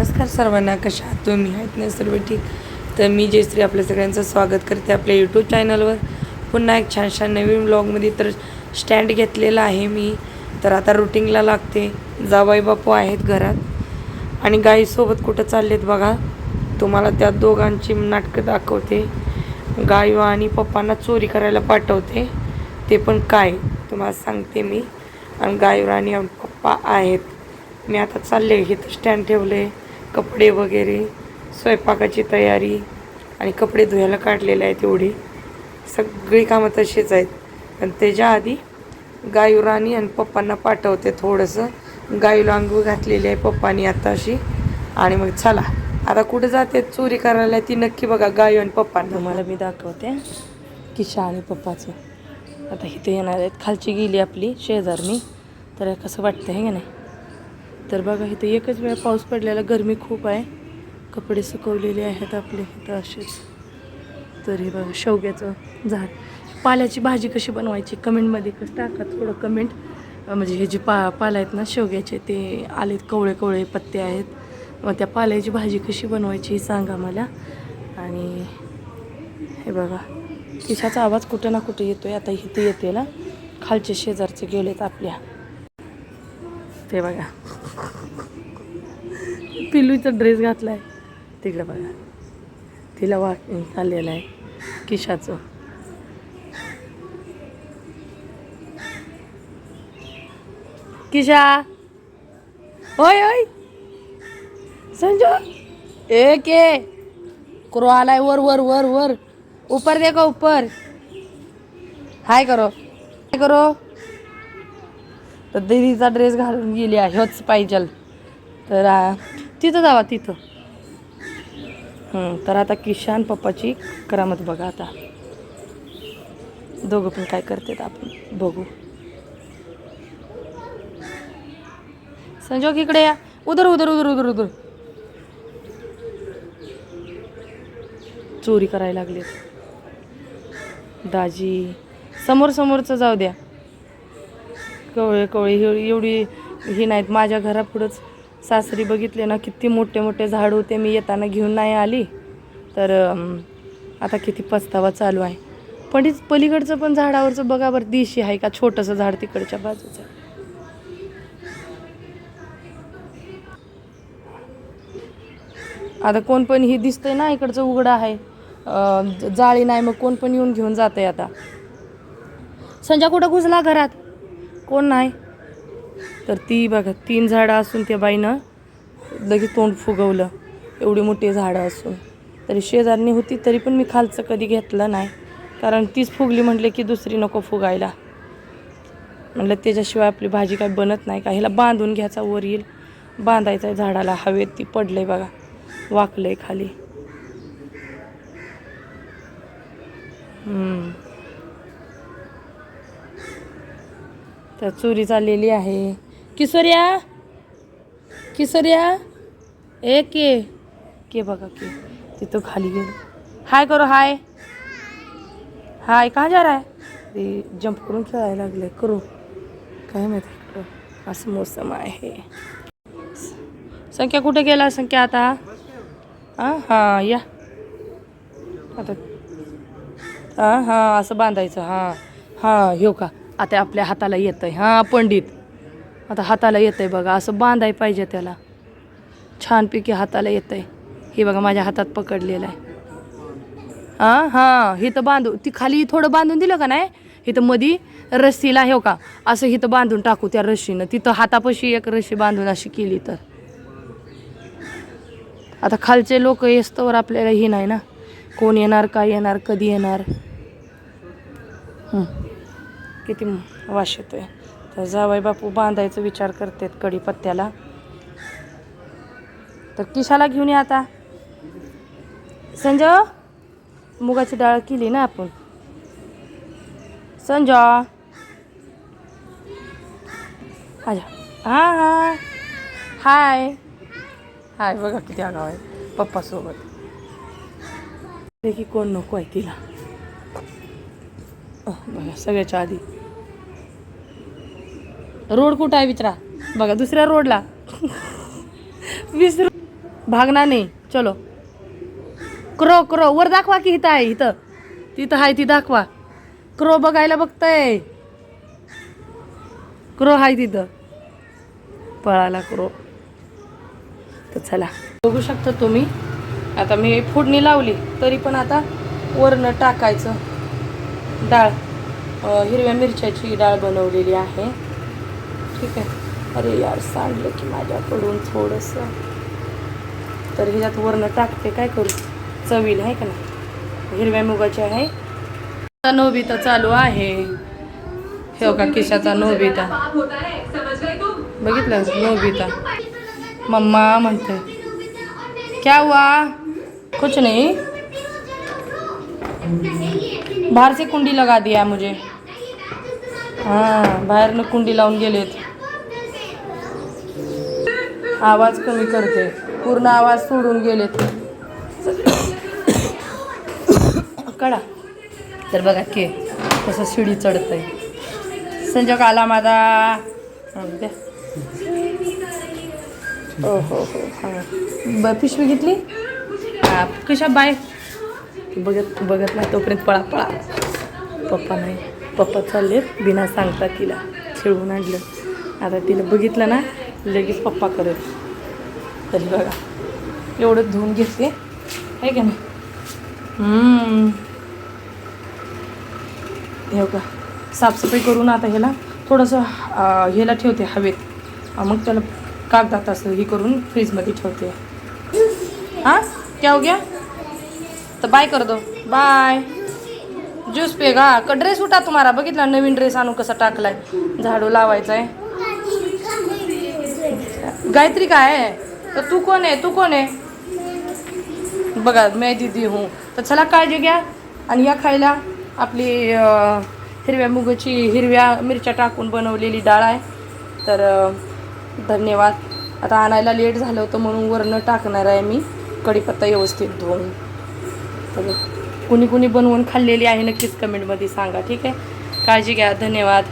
नमस्कार सर्वांना कशा आहात तुम्ही? आहेत ना सर्व ठीक? तर मी जयश्री आपल्या सगळ्यांचं स्वागत करते आपल्या यूट्यूब चॅनलवर पुन्हा एक छान छान नवीन ब्लॉगमध्ये तर स्टँड घेतलेला आहे मी. तर आता रुटीनला लागते. जावाई बापू आहेत घरात. आणि गाईसोबत कुठं चाललेत बघा. तुम्हाला त्या दोघांची नाटकं दाखवते. गाई आणि पप्पांना चोरी करायला पाठवते. ते पण काय? तुम्हाला सांगते मी. आणि गायवर आणि पप्पा आहेत. मी आता चालले इथं स्टँड ठेवले. कपडे वगैरे स्वयंपाकाची तयारी आणि कपडे धुवायला काढलेले आहेत एवढी. सगळी कामं तशीच आहेत. पण त्याच्या आधी गायुराणी आणि पप्पांना पाठवते थोडंसं. गायूला अंघोळ घातलेली आहे पप्पानी आताशी. आणि मग चला. आता कुठं जाते? चोरी करायला ती नक्की बघा गायू आणि पप्पांना. मला मी दाखवते. किशा आणि पप्पाचं. आता इथे येणार आहेत. खालची गेली आपली शेजारनी तर कसं वाटतं आहे का नाही? तर बघा इथं एकच वेळा पाऊस पडलेला गरमी खूप आहे. कपडे सुकवलेले आहेत आपले इथं असेच. तरी बघा शेवग्याचं झाड. पाल्याची भाजी कशी बनवायची? कमेंटमध्ये कसं टाका थोडं कमेंट. म्हणजे हे जे पा पाला आहेत ना शेवग्याचे ते आलेत कवळे कवळे पत्ते आहेत. मग त्या पाल्याची भाजी कशी बनवायची सांगा मला. आणि हे बघा तिशाचा आवाज कुठं ना कुठे येतोय आता इथे येते ना. खालचे शेजारचे गेलेत आपल्या. ते बघा. पिलूचा ड्रेस घातलाय. तिकडं बघा. तिला वा आलेला आहे. किशाचं किशा होय होय संजो. एक ए करो आलाय. वर वर वर वर. ऊपर देखो ऊपर हाय करो. हाय करो. तर दिदीचा ड्रेस घालून गेली आहे. ह्योच पाहिजे तर तिथं जावा तिथं. तर आता किशान पप्पाची करामत बघा आता. दोघं पण काय करतात आपण बघू. संजोग इकडे या. उधर उधर उधर उधर उधर. चोरी करायला लागली दाजी समोर समोरचं जाऊ द्या. कवळे कवळे एवढी ही नाहीत माझ्या घरापुढंच. सासरी बघितले ना किती मोठे मोठे झाड होते. मी येताना घेऊन नाही आली. तर आता किती पस्तावा चालू आहे. पण इथं पलीकडचं पण झाडावरचं बघा बरं दिशी आहे का? छोटंसं झाड तिकडच्या बाजूचं. आता कोण पण ही दिसतंय ना इकडचं उघडं आहे. जाळी नाही मग कोण पण येऊन घेऊन जातंय आता. संजा कुठं घुसला घरात? कोण नाही. तर ती बघा तीन झाडं असून त्या बाईनं लगेच तोंड फुगवलं. एवढी मोठी झाडं असून. तरी शेजारणी होती तरी पण मी खालचं कधी घेतलं नाही. कारण तीच फुगली म्हटले की दुसरी नको फुगायला. म्हटलं त्याच्याशिवाय आपली भाजी काय बनत नाही का? ह्याला बांधून घ्यायचा वर येईल. बांधायचं आहे झाडाला. हवेत ती पडलंय बघा. वाकलंय खाली. तर चोरी चाललेली आहे. किशोर्या किशोर्या ए के? के बघा के. तिथं खाली गेलो. हाय करो हाय. हाय का जा रहा है? ते जंप करून खेळायला लागले करू. काय माहिती असं मोसम आहे. संख्या कुठे गेला संख्या आता? हां हां या. आता हां हां असं बांधायचं हां. हां हो का आता आपल्या हाताला येतं आहे हां पंडित. आता हाताला येतं आहे बघा असं बांधाय पाहिजे त्याला. छानपैकी हाताला येतं आहे हे बघा माझ्या हातात पकडलेलं आहे. हां हां हिथं बांधू ती खाली थोडं बांधून दिलं का नाही? इथं मधी रस्सीला हे हो का? असं इथं बांधून टाकू त्या रस्सीनं. तिथं हातापाशी एक रस्सी बांधून अशी केली तर. आता खालचे लोक येस्तवर आपल्याला ही नाही ना? कोण येणार काय येणार कधी येणार? किती वाश येतोय. तर जावई बापू बांधायचा विचार करतात कडीपत्त्याला. तर किशाला घेऊन या आता. संजय मुगाची डाळ केली ना आपण. संजय. हां हां. हाय. हाय बघा किती आगाव आहे. पप्पासोबत की कोण नको आहे तिला. बघा सगळ्याच्या आधी. रोड कुठं आहे विचारा. बघा दुसऱ्या रोडला. विसरू भागणार नाही. चलो. क्रो क्रो. वर दाखवा की इथं आहे इथं. तिथं आहे ती दाखवा. क्रो बघायला बघताय. क्रो आहे तिथं. पळाला क्रो. तर चला. बघू शकता तुम्ही. आता मी फोडणी लावली तरी पण आता वरनं टाकायचं. डाळ. हिरव्या मिरच्याची डाळ बनवलेली आहे. ठीक आहे. अरे यार सांडलं की माझ्याकडून थोडंसं. तर ह्याच्यात वरनं टाकते काय करू? चवील आहे का नाही? हिरव्या मुगाची आहे. नोबिता चालू आहे. हे का किशाचा नोबिता. बघितलं नोबिता. मम्मा म्हणते क्या हुआ? कुछ नहीं. बाहर से कुंडी लगा दिया मुझे. हां बाहेरनं कुंडी लावून गेलेत. आवाज कमी करते. पूर्ण आवाज सोडून गेलेत. कडा तर बघा के कसं शिडी चढतंय. संजोग आला माझा द्या. हो हो, हो हां ब पिशवी घेतली? हा कशा बाय? बघत बघत नाही तोपर्यंत पळा पळा. पप्पा नाही. पप्पा चाललेत बिना सांगता तिला खेळून आणलं. आता तिला बघितलं ना लगेच पप्पा करेल तरी बघा. एवढं धुवून घेते. आहे का नाही? हे का साफसफाई करून आता ह्याला थोडंसं ह्याला ठेवते हवेत. मग त्याला कागदात असं हे करून फ्रीजमध्ये ठेवते. हां? क्या हो गया? तर बाय कर दो. बाय ज्यूस पेगा का ड्रेस उठा तुम्हाला. बघितला नवीन ड्रेस आणून कसा टाकलाय. झाडू लावायचा आहे गायत्री काय आहे? तर तू कोण आहे? तू कोण आहे? बघा मैं दीदी हूँ. तर चला काळजी घ्या आणि या खायला आपली हिरव्या मुगाची हिरव्या मिरच्या टाकून बनवलेली डाळ आहे. तर धन्यवाद. आता आणायला लेट झालं होतं म्हणून वरनं टाकणार आहे मी. कढीपत्ता व्यवस्थित धुवून. तर कुणी कुणी बनवून खाल्लेली आहे नक्कीच कमेंटमध्ये सांगा. ठीक आहे? काळजी घ्या. धन्यवाद.